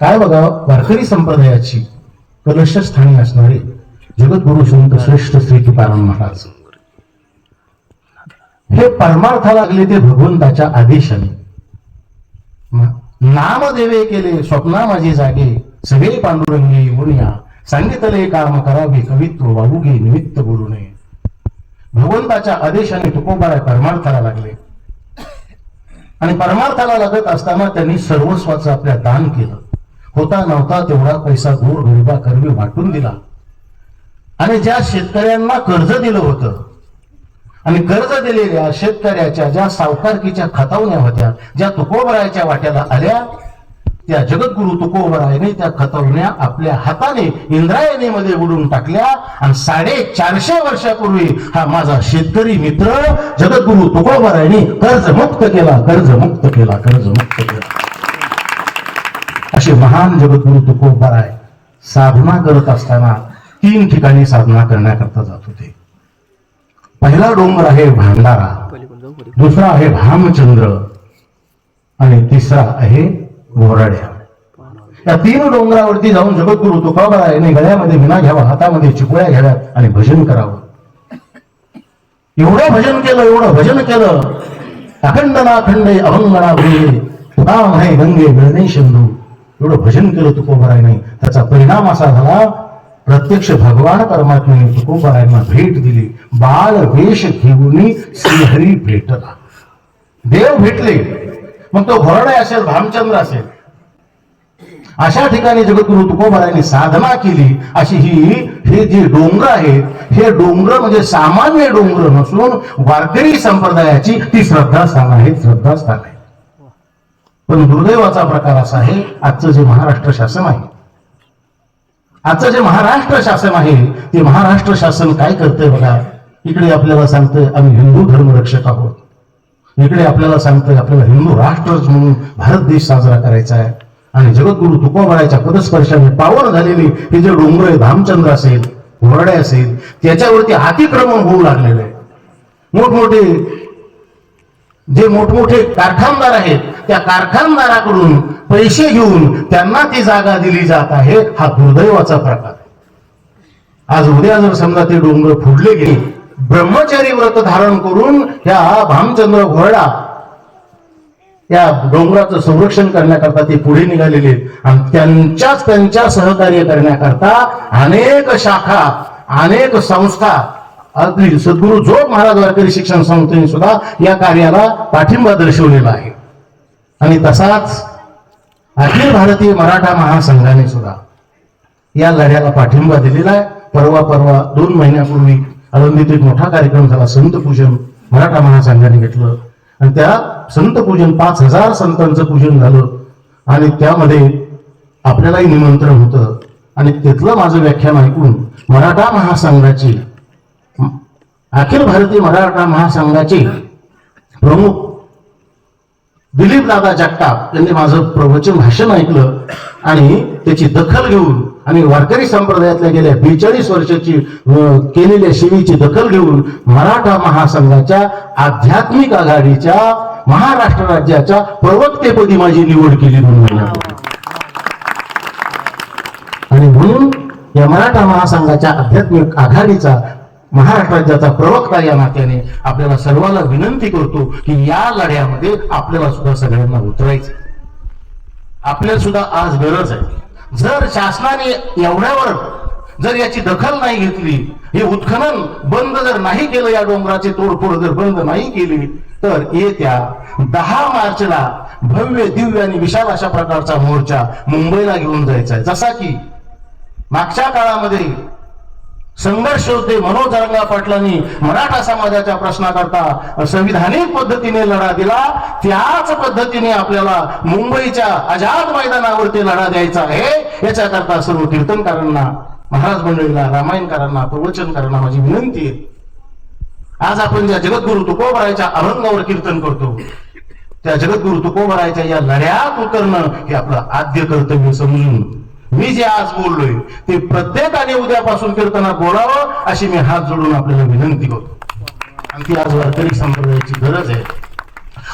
काय बघा वारकरी संप्रदायाची कलशस्थानी असणारे जगद्गुरु संत श्रेष्ठ श्री तुकाराम महाराज. हे परमार्था लागले ते भगवंताच्या आदेशाने. नामदेवे केले स्वप्ना माझे जागे सगळे पांडुरंगी मुनिया सांगितले काम करावे कवित्व वाहुगे निमित्त बोलू नये भगवंताच्या आदेशाने तुकोबाराय परमार्थाला लागले. आणि परमार्थाला लागत असताना त्यांनी सर्वस्वाचं आपल्या दान केलं. होता नव्हता तेवढा पैसा दूर गरिबा वाटून दिला. आणि ज्या शेतकऱ्यांना कर्ज दिलं होतं आणि कर्ज दिलेल्या शेतकऱ्याच्या ज्या सावकारकीच्या खतावण्या होत्या ज्या तुकोबरायच्या वाट्याला आल्या त्या जगद्गुरु तुकोबरायने त्या खतवण्या आपल्या हाताने इंद्रायणीमध्ये उडून टाकल्या आणि साडेचारशे वर्षापूर्वी हा माझा शेतकरी मित्र जगद्गुरु तुकोबरायने कर्जमुक्त केला कर्जमुक्त केला कर्जमुक्त केला. असे महान जगद्गुरु तुकोबराय साधना करत असताना तीन ठिकाणी साधना करण्याकरता जात होते. पहिला डोंगर आहे भांडारा दुसरा आहे भामचंद्र आणि तिसरा आहे घोराड्या. या तीन डोंगरावरती जाऊन जगद्गुरु तुकोबरायने गळ्यामध्ये विना घ्यावा हातामध्ये चिपळ्या घ्याव्यात आणि भजन करावं. एवढं भजन केलं एवढं भजन केलं. अखंड नाखंड अभंगणा भुले राम आहे गंगे गणेश एवढं भजन केलं तुकोबारायने. त्याचा परिणाम असा झाला प्रत्यक्ष भगवान परमात्म्याने तुकोबरायांना भेट दिली. बाल वेश घेऊन श्रीहरी भेटला. देव भेटले. मग तो घोरडे असेल भामचंद्र असेल. अशा ठिकाणी जगद्गुरु तुकोबारायांनी साधना केली. अशी ही हे जे डोंगर आहेत हे डोंगर म्हणजे सामान्य डोंगर नसून वारकरी संप्रदायाची ती श्रद्धास्थान आहे श्रद्धास्थान आहे. पण दुर्दैवाचा प्रकार असा आहे आजचं जे महाराष्ट्र शासन आहे. आजचं जे महाराष्ट्र शासन आहे ते महाराष्ट्र शासन काय करतंय बघा? इकडे आपल्याला सांगतंय आम्ही हिंदू धर्मरक्षक आहोत. इकडे आपल्याला सांगतंय आपल्याला हिंदू राष्ट्र म्हणून भारत देश साजरा करायचा आहे. आणि जगद्गुरु तुकोबारायच्या पदस्पर्शाने पावन झालेली हे जे डोंगर आहे धामचंद्र असेल घोरडे असेल त्याच्यावरती अतिक्रमण होऊ लागलेलं आहे. मोठमोठे जे मोठमोठे कारखानदार आहेत त्या कारखानदाराकडून पैसे घेऊन त्यांना ती जागा दिली जात आहे हा दुर्दैवाचा प्रकार आहे. आज उद्या जर समजा ते डोंगर फुडले गेले ब्रह्मचारी व्रत धारण करून ह्या भामचंद्र घोरडा या डोंगराचं संरक्षण करण्याकरता ते पुढे निघालेले आणि त्यांच्याच त्यांच्या सहकार्य करण्याकरता अनेक शाखा अनेक संस्था अगदी सद्गुरु जोग महाराज वारकरी शिक्षण संस्थेने सुद्धा या कार्याला पाठिंबा दर्शवलेला आहे. आणि तसाच अखिल भारतीय मराठा महासंघाने सुद्धा या लढ्याला पाठिंबा दिलेला आहे. परवा परवा दोन महिन्यापूर्वी आळंदीत एक मोठा कार्यक्रम झाला संत पूजन मराठा महासंघाने घेतलं. आणि त्या संत पूजन पाच हजार संतांचं पूजन झालं. आणि त्यामध्ये आपल्यालाही निमंत्रण होतं. आणि तिथलं माझं व्याख्यान ऐकून मराठा महासंघाची अखिल भारतीय मराठा महासंघाचे प्रमुख दिलीप दादा जगताप यांनी माझं प्रवचन भाषण ऐकलं आणि त्याची दखल घेऊन आणि वारकरी संप्रदायातल्या गेल्या बेचाळीस वर्षाची केलेल्या सेवेची दखल घेऊन मराठा महासंघाच्या आध्यात्मिक आघाडीच्या महाराष्ट्र राज्याच्या प्रवक्तेपदी माझी निवड केली दोन महिन्यापूर्वी आणि म्हणून या मराठा महासंघाच्या आध्यात्मिक आघाडीचा महाराष्ट्र राज्याचा प्रवक्ता या नात्याने आपल्याला सर्वांना विनंती करतो की या लढ्यामध्ये आपल्याला सुद्धा सगळ्यांना उतरायचं. आपल्याला सुद्धा आज गरज आहे. जर शासनाने एवढ्यावर जर याची दखल नाही घेतली हे उत्खनन बंद जर नाही केलं या डोंगराचे तोडफोड जर बंद नाही केली तर येत्या दहा मार्चला भव्य दिव्य आणि विशाल अशा प्रकारचा मोर्चा मुंबईला घेऊन जायचा आहे. जसा की मागच्या काळामध्ये संघर्ष होते मनोज रंगा पाटलांनी मराठा समाजाच्या प्रश्नाकरता संविधानिक पद्धतीने लढा दिला. त्याच पद्धतीने आपल्याला मुंबईच्या आझाद मैदानावरती लढा द्यायचा आहे. याच्याकरता सर्व कीर्तनकारांना महाराज मंडळीला रामायणकारांना प्रवचनकारांना माझी विनंती आहे. आज आपण ज्या जगद्गुरु तुकोबरायच्या अभंगावर कीर्तन करतो त्या जगद्गुरु तुकोबरायच्या या लढ्यात उतरणं हे आपलं आद्य कर्तव्य समजून मी जे आज बोललोय ते प्रत्येकाने उद्यापासून कीर्तनात बोलावं अशी मी हात जोडून आपल्याला विनंती करतो. आणि ती आज वारकरी संप्रदायाची गरज आहे.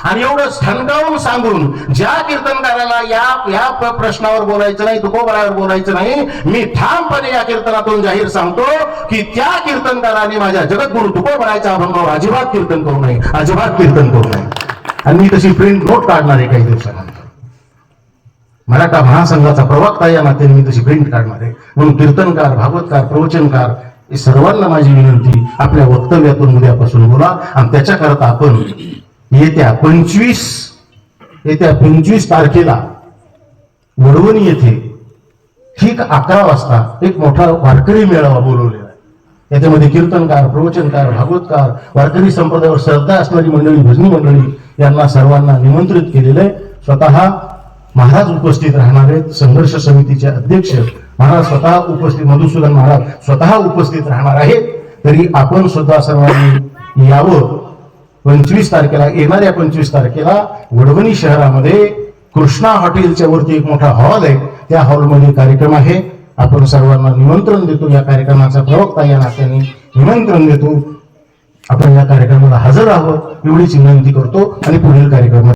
आणि एवढं ठणकावून सांगून ज्या कीर्तनकाराला या या प्रश्नावर बोलायचं नाही तुकोबरावर बोलायचं नाही मी ठामपणे या कीर्तनातून जाहीर सांगतो की त्या कीर्तनकाराने माझ्या जगद्गुरु तुकोबरायचा अभंगावर अजिबात कीर्तन करू नये अजिबात कीर्तन करू नये. आणि मी तशी प्रिंट नोट काढणार आहे काही दिवसानंतर. मराठा महासंघाचा प्रवक्ता या नात्याने मी तशी प्रिंट काढणार आहे म्हणून कीर्तनकार भागवतकार प्रवचनकार हे सर्वांना माझी विनंती आपल्या वक्तव्यातून उद्यापासून बोला. आणि त्याच्याकरता आपण येत्या पंचवीस येत्या पंचवीस तारखेला वडवणी येथे ठीक अकरा वाजता एक मोठा वारकरी मेळावा बोलवलेला आहे. याच्यामध्ये कीर्तनकार प्रवचनकार भागवतकार वारकरी संप्रदायावर श्रद्धा असणारी मंडळी भजनी मंडळी यांना सर्वांना निमंत्रित केलेलं आहे. स्वतः महाराज उपस्थित राहणार आहेत संघर्ष समितीचे अध्यक्ष महाराज स्वतः उपस्थित मधुसूदन महाराज स्वतः उपस्थित राहणार आहेत तरी आपण सुद्धा सर्वांनी यावं. पंचवीस तारखेला येणाऱ्या पंचवीस तारखेला वडवणी शहरामध्ये कृष्णा हॉटेलच्या वरती एक मोठा हॉल आहे. त्या हॉलमध्ये कार्यक्रम आहे. आपण सर्वांना निमंत्रण देतो. या कार्यक्रमाचा प्रवक्ता या नात्याने निमंत्रण देतो. आपण या कार्यक्रमाला हजर राहावं एवढीच विनंती करतो आणि पुढील कार्यक्रमात